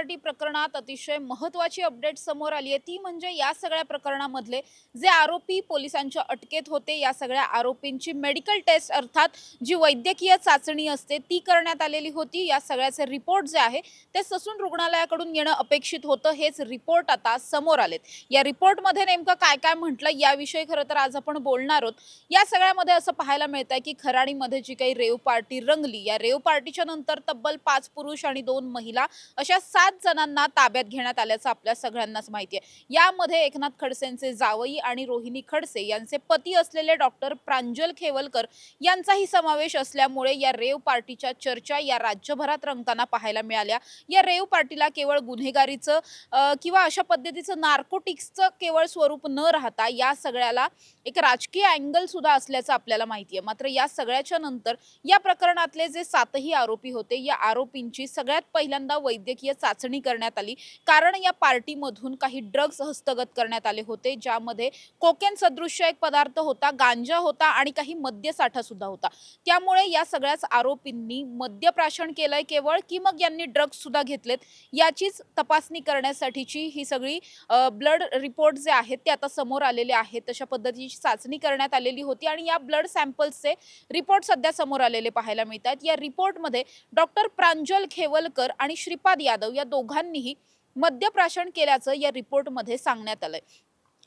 Party प्रकरणात अतिशय महत्वाची अपडेट समोर आली आहे. ती म्हणजे या सगळ्या प्रकरणामधले जे आरोपी पोलिसांच्या अटकेत होते या सगळ्या आरोपींची मेडिकल टेस्ट अर्थात जी वैद्यकीय चाचणी असते ती करण्यात आलेली होती. या सगळ्याचे रिपोर्ट जे आहे ते ससून रुग्णालयाकडून येणं अपेक्षित होतं हेच रिपोर्ट आता समोर आलेत. या रिपोर्टमध्ये नेमकं काय काय म्हटलं याविषयी खरं तर आज आपण बोलणार आहोत. या सगळ्यामध्ये असं पाहायला मिळत आहे की खराडीमध्ये जी काही रेव पार्टी रंगली या रेव पार्टीच्या नंतर तब्बल पाच पुरुष आणि दोन महिला अशा सात जणांना ताब्यात घेण्यात आल्याचं आपल्या सगळ्यांनाच माहिती आहे. यामध्ये एकनाथ खडसेंचे जावई आणि रोहिणी खडसे यांचे पती असलेले डॉक्टर प्रांजल खेवलकर यांचाही समावेश असल्यामुळे या रेव पार्टीच्या चर्चा या राज्यभरात रंगताना पाहायला मिळाल्या. या रेव पार्टीला केवळ गुन्हेगारीचं किंवा अशा पद्धतीचं नार्कोटिक्सचं केवळ स्वरूप न राहता या सगळ्याला एक राजकीय अँगल सुद्धा असल्याचं आपल्याला माहिती आहे. मात्र या सगळ्याच्या नंतर या प्रकरणातले जे सातही आरोपी होते या आरोपींची सगळ्यात पहिल्यांदा वैद्यकीय चाचणी चाचणी करण्यात आली. कारण या पार्टीमधून काही ड्रग्ज हस्तगत करण्यात आले होते ज्यामध्ये कोकेन सदृश्य एक पदार्थ होता गांजा होता आणि काही मद्यसाठा सुद्धा होता. त्यामुळे या सगळ्याच आरोपींनी मद्यप्राशन केलंय केवळ की मग यांनी ड्रग्ज सुद्धा घेतलेत याचीच तपासणी करण्यासाठीची ही सगळी ब्लड रिपोर्ट जे आहेत ते आता समोर आलेले आहेत. तशा पद्धतीची चाचणी करण्यात आलेली होती आणि या ब्लड सॅम्पल्सचे रिपोर्ट सध्या समोर आलेले पाहायला मिळतात या रिपोर्टमध्ये डॉक्टर प्रांजल खेवलकर आणि श्रीपाद यादव या दोघांनीही मद्यप्राशन केल्याचं या रिपोर्टमध्ये सांगण्यात आलंय.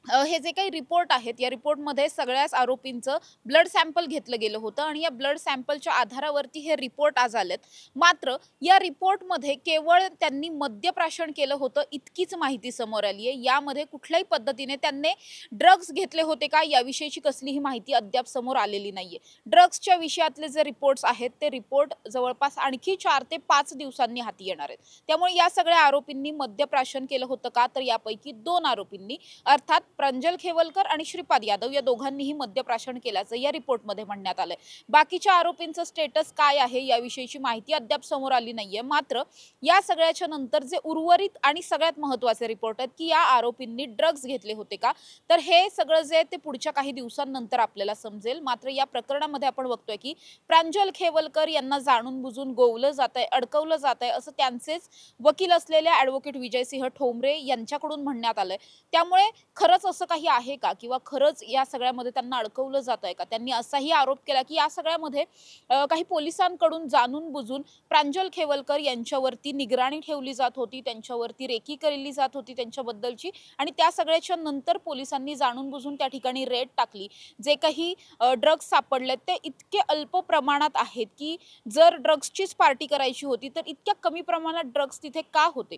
हे जे काही रिपोर्ट आहेत या रिपोर्टमध्ये सगळ्याच आरोपींचं ब्लड सॅम्पल घेतलं गेलं होतं आणि या ब्लड सॅम्पलच्या आधारावरती हे रिपोर्ट आज आलेत. मात्र या रिपोर्टमध्ये केवळ त्यांनी मद्यप्राशन केलं होतं इतकीच माहिती समोर आली आहे. यामध्ये कुठल्याही पद्धतीने त्यांनी ड्रग्ज घेतले होते का याविषयीची कसलीही माहिती अद्याप समोर आलेली नाहीये. ड्रग्सच्या विषयातले जे रिपोर्ट्स आहेत ते रिपोर्ट जवळपास आणखी चार ते पाच दिवसांनी हाती येणार आहेत. त्यामुळे या सगळ्या आरोपींनी मद्यप्राशन केलं होतं का तर यापैकी दोन आरोपींनी अर्थात प्रांजल खेवलकर आणि श्रीपाद यादव या दोघांनीही मद्यप्राशन केल्याचं या रिपोर्टमध्ये म्हणण्यात आलंय. बाकीच्या आरोपींचं स्टेटस काय आहे याविषयीची माहिती अद्याप समोर आली नाहीये. मात्र या सगळ्याच्या नंतर जे उर्वरित आणि सगळ्यात महत्त्वाचे रिपोर्ट आहेत की या आरोपींनी ड्रग्ज घेतले होते का? तर हे सगळं जे आहे ते पुढच्या काही दिवसांनंतर आपल्याला समजेल. मात्र या प्रकरणामध्ये आपण बघतोय की प्रांजल खेवलकर यांना जाणून बुजून गोवलं जात आहे अडकवलं जात आहे असं त्यांचेच वकील असलेल्या ॲडव्होकेट विजयसिंह ठोंबरे यांच्याकडून म्हणण्यात आलंय. त्यामुळे खरंच असं काही आहे का? किंवा खरंच या सगळ्यामध्ये त्यांना अडकवलं जात आहे का? त्यांनी असाही आरोप केला की या सगळ्यामध्ये काही पोलिसांकडून जाणून बुजून प्रांजल खेवलकर यांच्यावरती निगराणी ठेवली जात होती त्यांच्यावरती रेकी केली जात होती त्यांच्याबद्दलची आणि त्या सगळ्याच्या नंतर पोलिसांनी जाणून बुजून त्या ठिकाणी रेड टाकली. जे काही ड्रग्ज सापडलेत ते इतके अल्प प्रमाणात आहेत की जर ड्रग्सचीच पार्टी करायची होती तर इतक्या कमी प्रमाणात ड्रग्स तिथे का होते?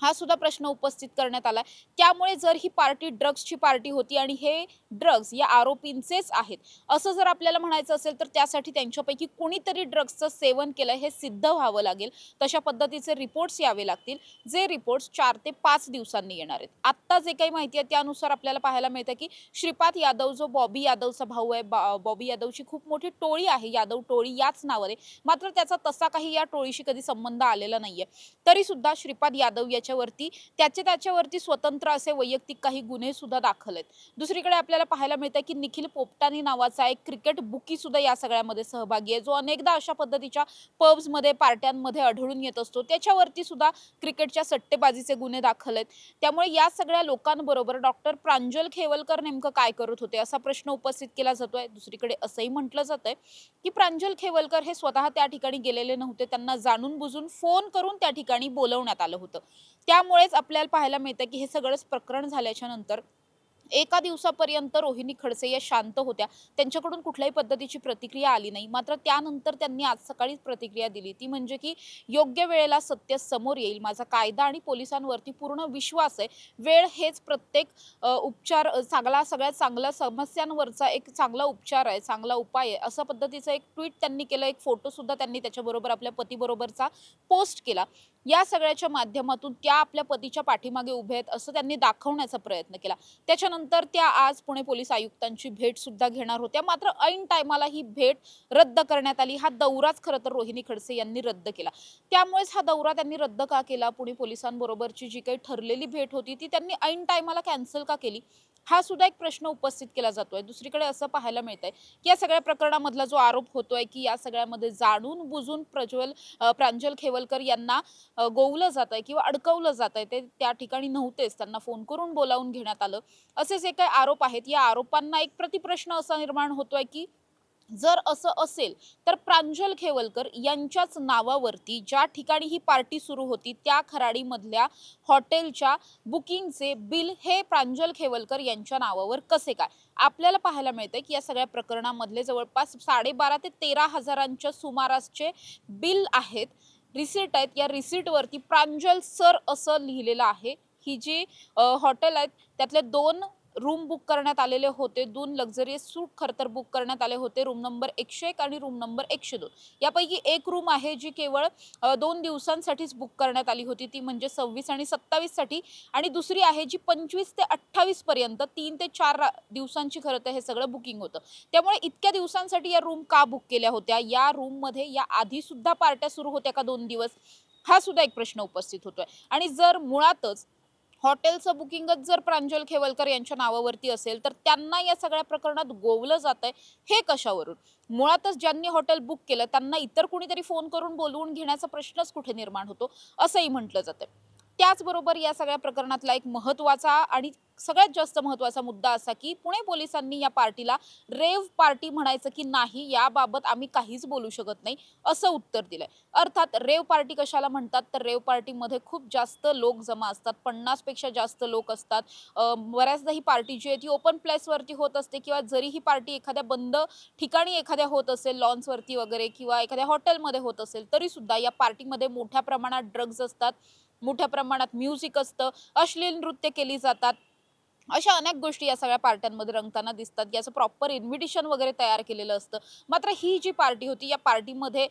हा सुद्धा प्रश्न उपस्थित करण्यात आला त्यामुळे जर ही पार्टी ड्रग्सची पार्टी होती आणि हे ड्रग्स या आरोपींचेच आहेत असं जर आपल्याला म्हणायचं असेल तर त्यासाठी त्यांच्यापैकी कुणीतरी ड्रग्सचं सेवन केलं हे सिद्ध व्हावं लागेल. तशा पद्धतीचे रिपोर्ट्स यावे लागतील जे रिपोर्ट्स चार ते पाच दिवसांनी येणार आहेत. आत्ता जे काही माहिती आहे त्यानुसार आपल्याला पाहायला मिळतं की श्रीपाद यादव जो बॉबी यादवचा भाऊ आहे बा- बॉबी यादवची खूप मोठी टोळी आहे यादव टोळी याच नावाने मात्र त्याचा तसा काही या टोळीशी कधी संबंध आलेला नाहीये. तरी सुद्धा श्रीपाद यादव याची त्याच्यावरती त्याचे त्याच्यावरती स्वतंत्र असे वैयक्तिक काही गुन्हे सुद्धा दाखल आहेत. दुसरीकडे आपल्याला पाहायला मिळतं की निखिल पोपटानी नावाचा एक क्रिकेट बुकी सुद्धा या सगळ्यामध्ये सहभागी आहे. जो अनेकदा अशा पद्धतीच्या पब्समध्ये पार्ट्यांमध्ये आढळून येत असतो. त्याच्यावरती सुद्धा क्रिकेटच्या सट्टेबाजीचे गुन्हे दाखल आहेत. त्यामुळे या सगळ्या लोकांबरोबर डॉक्टर प्रांजल खेवलकर नेमकं काय करत होते असा प्रश्न उपस्थित केला जातोय. दुसरीकडे असंही म्हटलं जातंय की प्रांजल खेवलकर हे स्वतः त्या ठिकाणी गेलेले नव्हते. त्यांना जाणून बुजून फोन करून त्या ठिकाणी बोलवण्यात आलं होतं. त्यामुळेच आपल्याला पाहायला मिळतं की हे सगळंच प्रकरण झाल्याच्यानंतर एका दिवसापर्यंत रोहिणी खडसे या शांत होत्या. त्यांच्याकडून कुठल्याही पद्धतीची प्रतिक्रिया आली नाही. मात्र त्यानंतर त्यांनी आज सकाळीच प्रतिक्रिया दिली. ती म्हणजे की योग्य वेळेला सत्य समोर येईल. माझा कायदा आणि पोलिसांवरती पूर्ण विश्वास आहे. वेळ हेच प्रत्येक उपचार चांगला सगळ्यात चांगला समस्यांवरचा एक चांगला उपचार आहे चांगला उपाय आहे. असं पद्धतीचं एक ट्विट त्यांनी केलं. एक फोटोसुद्धा त्यांनी त्याच्याबरोबर आपल्या पतीबरोबरचा पोस्ट केला. या सगळ्याच्या माध्यमातून त्या आपल्या पतीच्या पाठीमागे उभे आहेत असं त्यांनी दाखवण्याचा प्रयत्न केला. त्याच्यानंतर त्या आज पुणे पोलीस आयुक्तांची भेट सुद्धा घेणार होत्या. मात्र ऐन टायमाला ही भेट रद्द करण्यात आली. हा दौराच खरं तर रोहिणी खडसे यांनी रद्द केला. त्यामुळेच हा दौरा त्यांनी रद्द का केला? पुणे पोलिसांबरोबरची जी काही ठरलेली भेट होती ती त्यांनी ऐन टायमाला कॅन्सल का केली? हा सुद्धा एक प्रश्न उपस्थित केला जातोय. दुसरीकडे असं पाहायला मिळतंय की या सगळ्या प्रकरणामधला जो आरोप होतोय की या सगळ्यामध्ये जाणून बुजून प्रज्वल प्रांजल खेवलकर यांना गोवलं जात आहे किंवा अडकवलं जात आहे ते त्या ठिकाणी नव्हतेच. त्यांना फोन करून बोलावून घेण्यात आलं. असे जे काही आरोप आहेत. या आरोपांना एक प्रतिप्रश्न असा निर्माण होतोय की जर असं असेल तर प्रांजल खेवलकर यांच्याच नावावरती ज्या ठिकाणी ही पार्टी सुरू होती त्या खराडीमधल्या हॉटेलच्या बुकिंगचे बिल हे प्रांजल खेवलकर यांच्या नावावर कसे काय? आपल्याला पाहायला मिळतंय की या सगळ्या प्रकरणामधले जवळपास साडेबारा ते तेरा हजारांच्या सुमारासचे बिल आहेत रिसिट आहेत. या रिसिटवरती प्रांजल सर असं लिहिलेलं आहे. ही जी हॉटेल आहेत त्यातले दोन रूम बुक करण्यात आलेले होते. दोन लक्झरियस सूट खरतर बुक करण्यात आले होते. रूम नंबर एकशे एक आणि रूम नंबर एकशे दोन. यापैकी एक रूम आहे जी केवळ दोन दिवसांसाठीच बुक करण्यात आली होती. ती म्हणजे सव्वीस आणि सत्तावीससाठी आणि दुसरी आहे जी पंचवीस ते अठ्ठावीस पर्यंत तीन ते चार दिवसांची खरं तर हे सगळं बुकिंग होतं. त्यामुळे इतक्या दिवसांसाठी या रूम का बुक केल्या होत्या? या रूममध्ये या आधी सुद्धा पार्ट्या सुरू होत्या का दोन दिवस? हा सुद्धा एक प्रश्न उपस्थित होतोय. आणि जर मुळातच हॉटेलचं बुकिंगच जर प्रांजल खेवलकर यांच्या नावावरती असेल तर त्यांना या सगळ्या प्रकरणात गोवलं जात आहे हे कशावरून? मुळातच ज्यांनी हॉटेल बुक केलं त्यांना इतर कुणीतरी फोन करून बोलवून घेण्याचा प्रश्नच कुठे निर्माण होतो? असंही म्हटलं जातं त्याचबरोबर या सगळ्या प्रकरणातला एक महत्त्वाचा आणि सगळ्यात जास्त महत्त्वाचा मुद्दा असा की पुणे पोलिसांनी या पार्टीला रेव पार्टी म्हणायचं की नाही याबाबत आम्ही काहीच बोलू शकत नाही असं उत्तर दिलंय. अर्थात रेव पार्टी कशाला म्हणतात? तर रेव पार्टीमध्ये खूप जास्त लोक जमा असतात पन्नासपेक्षा जास्त लोक असतात. बऱ्याचदा ही पार्टी जी आहे ती ओपन प्लेसवरती होत असते किंवा जरी ही पार्टी एखाद्या बंद ठिकाणी एखाद्या होत असेल लॉन्सवरती वगैरे किंवा एखाद्या हॉटेलमध्ये होत असेल तरी सुद्धा या पार्टीमध्ये मोठ्या प्रमाणात ड्रग्ज असतात. मोठ्या प्रमाणात म्युझिक असतं अश्लील नृत्य केली जातात. अशा अनेक गोष्टी या सगळ्या पार्ट्यांमध्ये रंगताना दिसतात. याचं प्रॉपर इन्व्हिटेशन वगैरे तयार केलेलं असतं. मात्र ही जी पार्टी होती या पार्टीमध्ये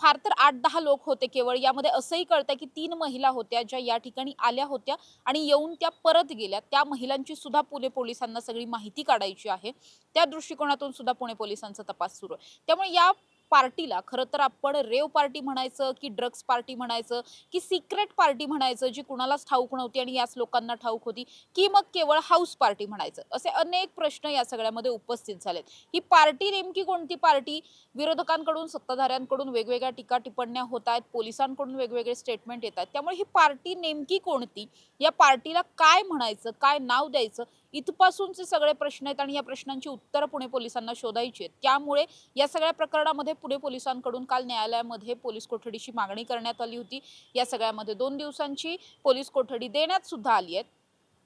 फार तर आठ दहा लोक होते केवळ. यामध्ये असंही कळतं की तीन महिला होत्या ज्या या ठिकाणी आल्या होत्या आणि येऊन त्या परत गेल्या. त्या महिलांची सुद्धा पुणे पोलिसांना सगळी माहिती काढायची आहे. त्या दृष्टिकोनातून सुद्धा पुणे पोलिसांचा तपास सुरू आहे. त्यामुळे या पार्टीला खरं तर आपण रेव पार्टी म्हणायचं की ड्रग्स पार्टी म्हणायचं की सिक्रेट पार्टी म्हणायचं जी कुणालाच ठाऊक नव्हती आणि याच लोकांना ठाऊक होती की मग केवळ हाऊस पार्टी म्हणायचं. असे अनेक प्रश्न या सगळ्यामध्ये उपस्थित झालेत. ही पार्टी नेमकी कोणती पार्टी? विरोधकांकडून सत्ताधाऱ्यांकडून वेगवेगळ्या टीका टिप्पण्या होत आहेत पोलिसांकडून वेगवेगळे स्टेटमेंट येत आहेत. त्यामुळे ही पार्टी नेमकी कोणती? या पार्टीला काय म्हणायचं? काय नाव द्यायचं? इथपासूनचे सगळे प्रश्न आहेत आणि या प्रश्नांची उत्तरं पुणे पोलिसांना शोधायची आहेत. त्यामुळे या सगळ्या प्रकरणामध्ये पुणे पोलिसांकडून काल न्यायालयामध्ये पोलीस कोठडीची मागणी करण्यात आली होती. या सगळ्यामध्ये दोन दिवसांची पोलीस कोठडी देण्यात सुद्धा आली आहे.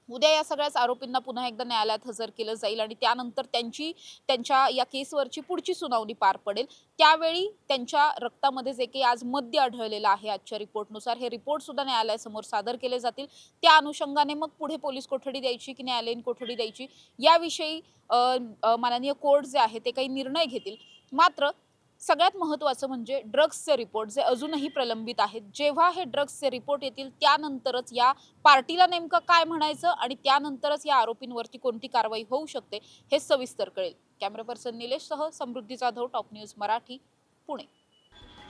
उद्या या सगळ्याच आरोपींना पुन्हा एकदा न्यायालयात हजर केलं जाईल आणि त्यानंतर त्यांची त्यांच्या या केसवरची पुढची सुनावणी पार पडेल. त्यावेळी त्यांच्या रक्तामध्ये जे काही आज मद्य आढळलेलं आहे आजच्या रिपोर्टनुसार हे रिपोर्ट सुद्धा न्यायालयासमोर सादर केले जातील. त्या अनुषंगाने मग पुढे पोलीस कोठडी द्यायची की न्यायालयीन कोठडी द्यायची? याविषयी माननीय कोर्ट जे आहे ते काही निर्णय घेतील. मात्र सगळ्यात महत्त्वाचं म्हणजे ड्रग्सचे रिपोर्ट जे अजूनही प्रलंबित आहेत. जेव्हा हे ड्रग्सचे रिपोर्ट येतील त्यानंतरच या पार्टीला नेमकं काय म्हणायचं आणि त्यानंतरच या आरोपींवरती कोणती कारवाई होऊ शकते हे सविस्तर कळेल. कॅमेरा पर्सन निलेशसह समृद्धी जाधव टॉप न्यूज मराठी पुणे.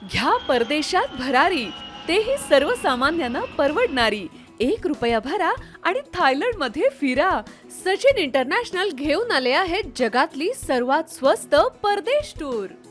घ्या परदेशात भरारी तेही सर्वसामान्यांना परवडणारी. एक रुपया भरा आणि थायलंडमध्ये फिरा. सचिन इंटरनॅशनल घेऊन आले आहेत जगातली सर्वात स्वस्त परदेश टूर.